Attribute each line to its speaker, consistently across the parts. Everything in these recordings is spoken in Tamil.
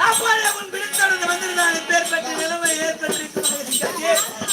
Speaker 1: அப்பொழுது உன் பிடித்தொடர்ந்து வந்திருந்தால் இப்பேற்பட்ட நிலைமை ஏற்பட்டிருக்கும்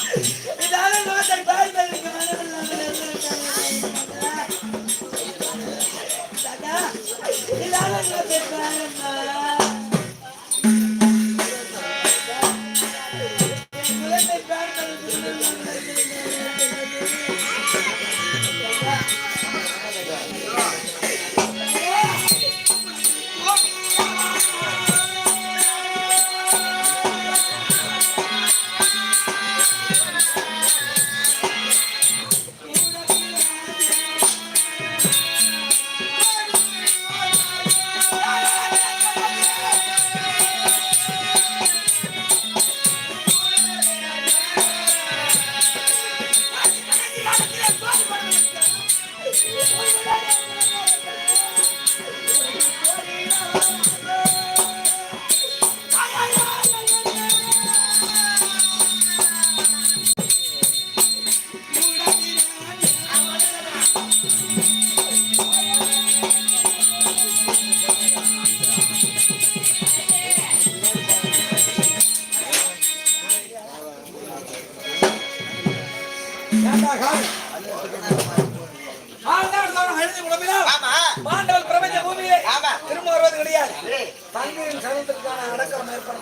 Speaker 1: பாண்டவன் பிரபஞ்ச பூமியிலே
Speaker 2: ஆமா.
Speaker 1: திரும்ப வருவது கிடையாது
Speaker 2: ஏய்,
Speaker 1: தந்தையின் சமூகத்திற்கான அடக்கம் ஏற்பட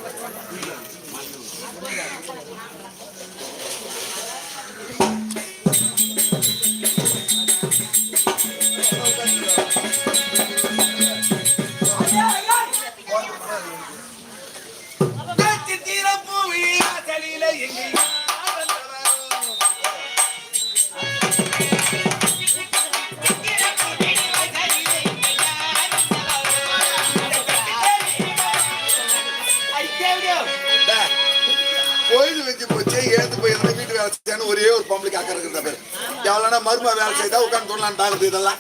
Speaker 3: மரும வேலை செய்தா உட்காந்து சொல்லலான்ட்டாகுது இதெல்லாம்.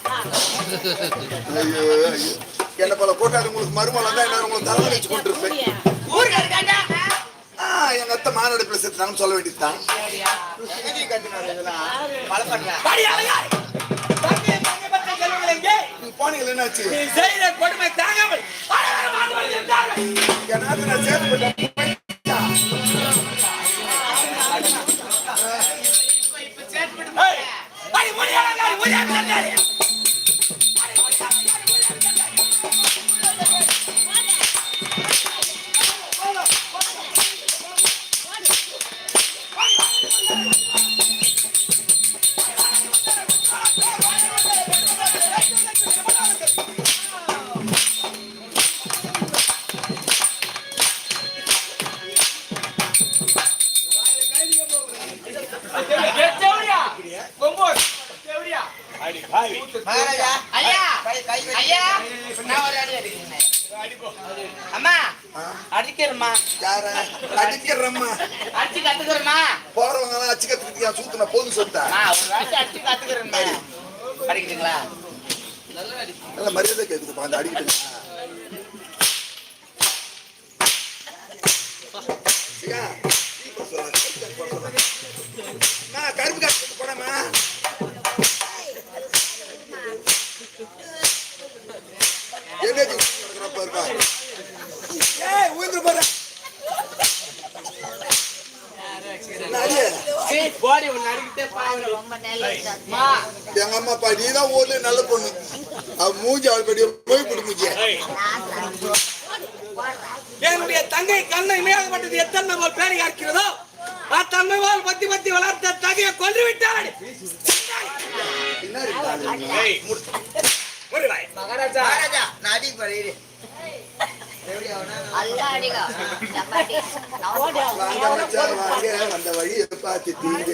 Speaker 3: ஐயோ ஐயோ. என்ன போல கூட்டாளி உங்களுக்கு மருமலம் தான் என்ன உங்களுக்கு தலைமை வச்சு கொண்டு இருப்பேன் ஆ, எங்க அத்தை மாநாடு பேசுறாங்கன்னு சொல்ல வேண்டியதுதான். போனீங்க என்னாச்சு?
Speaker 1: நீ செய்த கொடுமை தாங்காமல்.
Speaker 3: நான் சேர்த்து
Speaker 2: തന്നെ
Speaker 3: யார? அடிக்கிறம்மா.
Speaker 2: அடிச்சு கத்துக்கிறேம்மா.
Speaker 3: போறவங்க எல்லாம் அச்சு கத்துக்கிட்டியா? சூத்துன போதும்
Speaker 2: வாட்டி அடிச்சு அடிக்கிறீங்களா
Speaker 3: நல்ல மரியாதை கேக்குதுப்பா அந்த அடிக்கிட்டு. எங்க அம்மா அப்பா நீ தான் ஊர்ல நல்ல பொண்ணு. அவ மூஞ்சி அவள் படி போய் மூஞ்சிய
Speaker 1: என்னுடைய தங்கை கண்ணை மேகப்பட்டது எத்தனை போல் பேணி காக்கிறதோ அத்தன்மை போல் பத்தி பத்தி வளர்த்த தகையை கொன்று விட்டாள் மகாராஜா
Speaker 2: மகாராஜா நான் அடி
Speaker 3: வந்த வழியை பார்த்து தீங்க.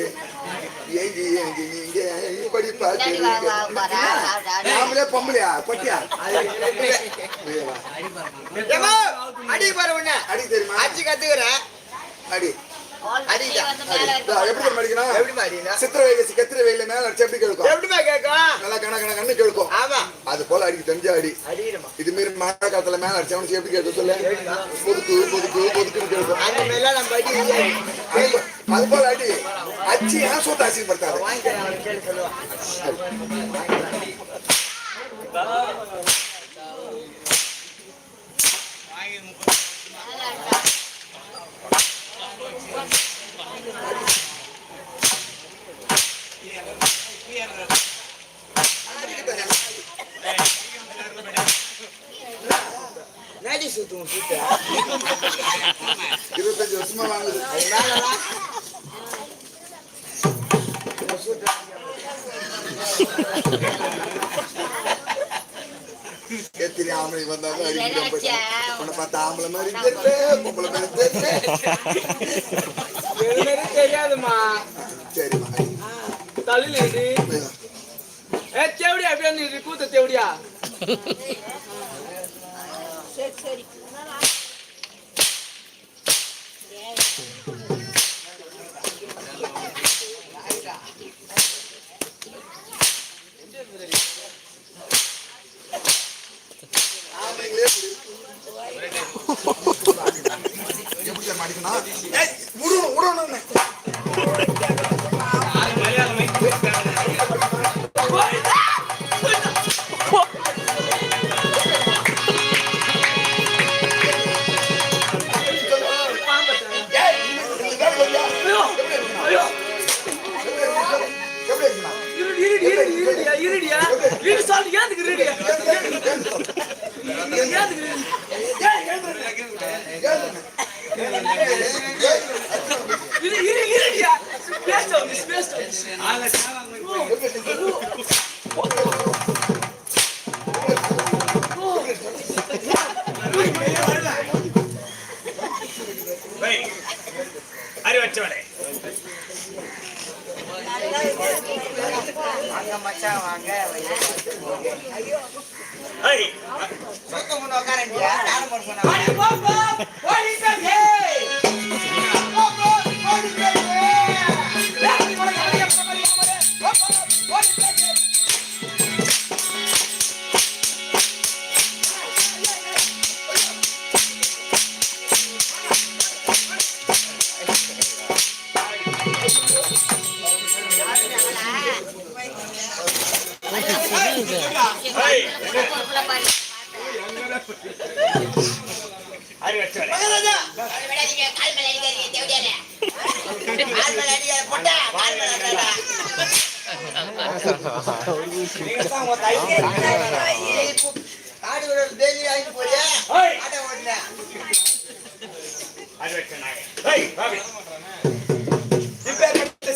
Speaker 3: ஏங்கி ஏங்கி நீங்க இப்படி பார்த்து நாமளே பொம்பளையா? பட்டியா?
Speaker 2: ஏம்மா, அடி உன்ன.
Speaker 3: அடி தெரியுமா?
Speaker 2: அடிச்சு கத்துக்கிறேன்.
Speaker 3: அடி. அடி. இதோ, எப்படி தெரியுமா அடிக்கணும்
Speaker 2: எப்படிமா அடிக்கணும்
Speaker 3: சித்திர வெயில் சித்திர வெயில மேல அடிச்சு எப்படி கேட்கும்?
Speaker 2: எப்படிமா கேட்கும்?
Speaker 3: நல்லா கண கண கண்ணு கேட்கும்.
Speaker 2: ஆமா.
Speaker 3: அது போல அடிக்க தெரிஞ்ச அடி. இது மாரி மழை காலத்துல மேல அடிச்சு அவனுக்கு எப்படி கேட்க சொல்லு? பொதுக்கு பொதுக்கு பொதுக்குன்னு கேட்கும்.
Speaker 2: அந்த மாதிரிலாம் நம்ம அடி
Speaker 3: அது- அது போல அடி. அச்சு ஏன் சொத்து அசிங்கப்படுத்தாரு
Speaker 2: வாங்கிக்கிறேன் அவனுக்கு கேள்வி சொல்லுவான் மேடி சுத்துவோம் சுத்த
Speaker 3: இருபத்தஞ்சு வருஷமா வாங்குது எத்தனை ஆம்பளை வந்தாலும். உன்னை பார்த்தா ஆம்பளை மாதிரி தெரியல பொம்பளை மாதிரி தெரியல
Speaker 4: தெரியாதுமா.
Speaker 3: சரிம்மா
Speaker 4: தலையில இது. ஏ தேவடியா அப்படியே நீ கூத்த தேவடியா
Speaker 3: ஆம்பளைங்களே இப்படி. எப்படி தெரியுமா அடிக்கணும்?
Speaker 2: வாங்க மச்சான் வாங்க.
Speaker 1: ஐய்,
Speaker 2: உட்காரண்டியா நானும் போட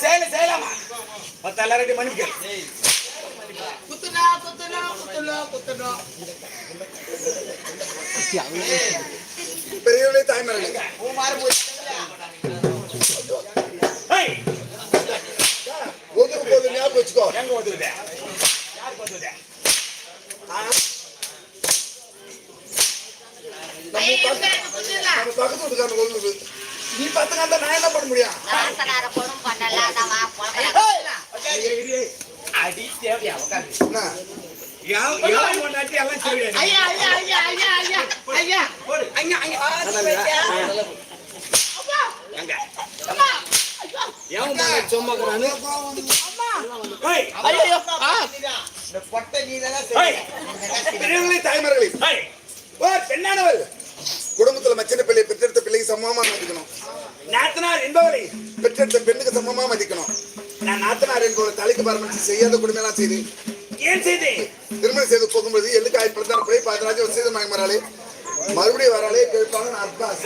Speaker 4: செயல சேலாமா
Speaker 1: மத்த எல்லார்கிட்டயும் மன்னிப்பு
Speaker 4: குத்துனா
Speaker 3: பெரியவர்களே
Speaker 2: போய்
Speaker 3: ஒதுக்கு போது ஞாபகம் வச்சுக்கோ
Speaker 1: எங்க
Speaker 3: நம்ம பக்கத்து வீட்டுக்காரன் ஒதுக்குது நீ பத்து நான் என்ன பண்ண முடியும்
Speaker 1: அடி தேவையா
Speaker 3: பெண்ணானவர் குடும்பத்துல மச்சின பிள்ளை பெற்றெடுத்த பிள்ளைக்கு சமமா மதிக்கணும்?
Speaker 1: நாத்தனார் என்பவரை.
Speaker 3: பெற்றெடுத்த பெண்ணுக்கு சமமா மதிக்கணும்? நான் நாத்தனார் என்பவர் தலைக்கு பரமரிச்சு செய்யாத குடும்பம் செய்து
Speaker 1: ஏன் செய்தேன்
Speaker 3: திருமணம் செய்து போகும்போது எள்ளுக்கு ஆய்ப்படுத்தான பிள்ளை பாதராஜ ஒரு செய்த மயமராளே மறுபடியும் வராளே கேட்பாங்க நான் அப்பாஸ்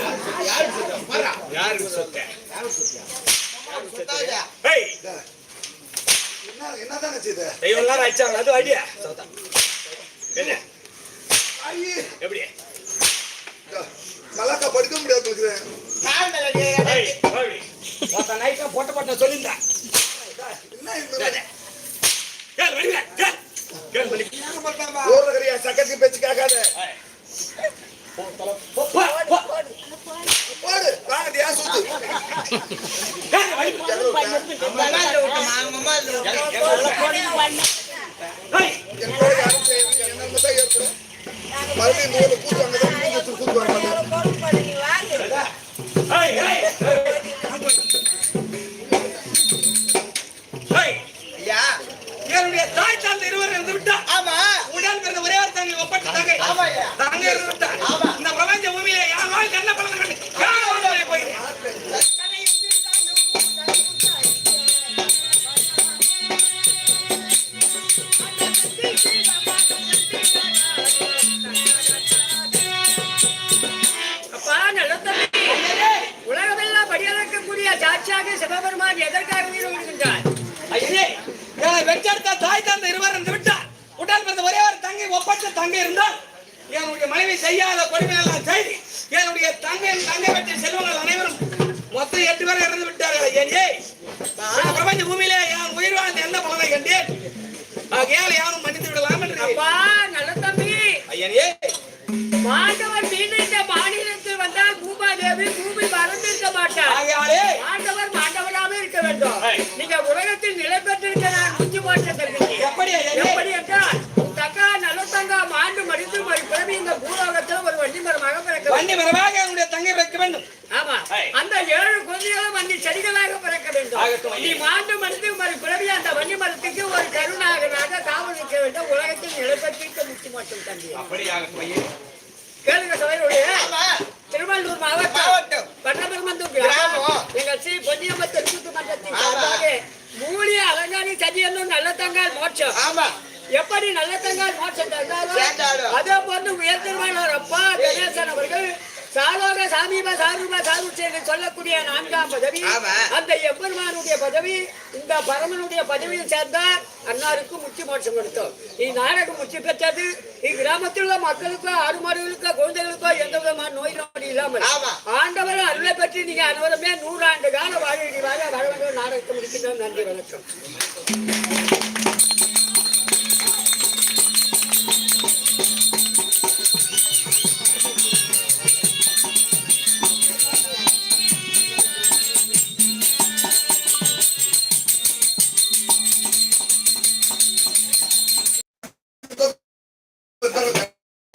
Speaker 1: யாருக்கு சொத்த?
Speaker 2: சுத்தாதா
Speaker 1: ஏய்
Speaker 3: என்ன? என்னதானே செய்த?
Speaker 1: தெய்வம் எல்லாம் அடிச்சாங்க அது அடியா என்ன? எப்படி?
Speaker 3: மலாக்கா படிக்க முடியாது இருக்கிறேன்
Speaker 1: பொட்ட பொட்ட சொல்லியிருந்தா.
Speaker 3: என்ன ஓரகரியா சக்கத்தி பேச்சு கேட்காத.
Speaker 1: போ என்னுடைய தாய் தந்தை இருவர் இருந்து விட்டா
Speaker 5: ஆமா.
Speaker 1: உடன் பிறந்த ஒரே ஒரு தங்கை இருந்து விட்டா இந்த பிரபஞ்ச பூமியில யாரும் கண்ண பழம் கண்டு யாரும் போய்?
Speaker 6: அப்பா நல்ல தம்பி. உலகமெல்லாம் படியளக்கக்கூடிய சாட்சியாக சிவபெருமான் எதற்காக உயிர் விடுகின்றார்
Speaker 1: என்னை பெற்றெடுத்த தாய் தந்தை இருவர் இருந்து விட்டார். உடன் பிறந்த ஒரே ஒரு தங்கை ஒப்பற்ற தங்கை இருந்தால் என்னுடைய மனைவி செய்யாத கொடுமையெல்லாம் செய்து என்னுடைய தங்கையின் தங்கை பெற்ற செல்வங்கள் அனைவரும் மொத்தம் எட்டு பேர் இறந்து விட்டார்கள். ஏனே பிரபஞ்ச பூமியிலே யான் உயிர் வாழ்ந்த என்ன பலனை கண்டேன்? ஆகையால் யாரும் மன்னித்து விடலாம் என்று
Speaker 6: அப்பா நல்ல தம்பி.
Speaker 1: ஐயனே
Speaker 6: மாண்டவர் மீண்டும் இந்த மாநிலத்தில் வந்தால் பூமாதேவி பூமி மறந்திருக்க மாட்டார்.
Speaker 1: ஆகையாலே
Speaker 6: மாண்டவர் மாண்டவராக இருக்க வேண்டும். நீங்க உலகத்தில் வண்டி மரமாக
Speaker 1: என்னுடைய தங்கை வைக்க வேண்டும்.
Speaker 6: ஆமா. அந்த ஏழு குழந்தைகளும் வண்டி செடிகளாக பிறக்க வேண்டும். நீ. மாண்டு மடித்து மறு பிறவி அந்த வண்டி மரத்துக்கு ஒரு கருணாகனாக காவல் நிற்க வேண்டும். உலகத்தில் நிலை பெற்றிருக்க முத்தி மாற்றம் தம்பி.
Speaker 1: அப்படியாக
Speaker 6: கேளுங்க சபையுடைய திருவள்ளூர் மாவட்டம். பட்டபெருமந்தூர் கிராமம். எங்கள் ஸ்ரீ பொன்னியம்ம தெற்கு மன்றத்தின் மூலிய அலங்காரி சதியெல்லாம் நல்ல தங்கால் மோட்சம்.
Speaker 5: ஆமா.
Speaker 6: எப்படி நல்ல தங்கால் மோட்சம்
Speaker 5: சேர்ந்தாலும்.
Speaker 6: அதே போன்று உயர்த்திருவாளர் அப்பா கணேசன் அவர்கள் சாலோக சாமீப சாரூப சாருட்சி என்று சொல்லக்கூடிய நான்காம் பதவி. அந்த எம்பெருமானுடைய பதவி இந்த பரமனுடைய பதவியில் சேர்ந்தார் அன்னாருக்கு முத்தி மோட்சம் கொடுத்தோம் இந்நாடகம் முத்தி பெற்றது இக்கிராமத்தில் உள்ள மக்களுக்கோ ஆடுமாடுகளுக்கோ குழந்தைகளுக்கோ எந்த விதமான நோய் நொடி இல்லாமல். ஆண்டவர் அருளை பற்றி நீங்க அனைவருமே நூறாண்டு கால வாழ வாழ வர வேண்டும் நாடகத்தை முடிக்கின்றோம் நன்றி வணக்கம்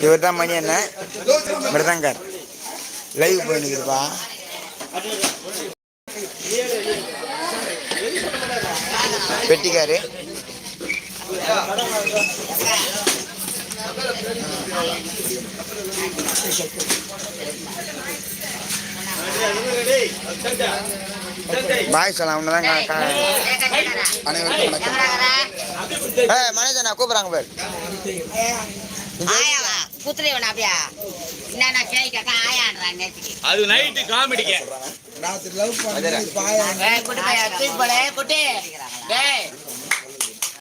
Speaker 5: இவர் தான் மணி என்ன மிருதங்கர் லைவ் பண்ணிக்கிறப்பா. பெட்டிக்காரு. பாய் சொல்லலாம் அவனதான்
Speaker 3: அனைவருக்கும் வணக்கம்.
Speaker 5: ஏ நான் கூப்பிடுறாங்க பேர்.
Speaker 7: புத்திரவன் அப்படியா என்ன கேட்க ஆயான்றான் நேற்றுக்கு
Speaker 1: அது நைட்டு காமெடிக்க
Speaker 7: பையா, குட்டி. டேய்,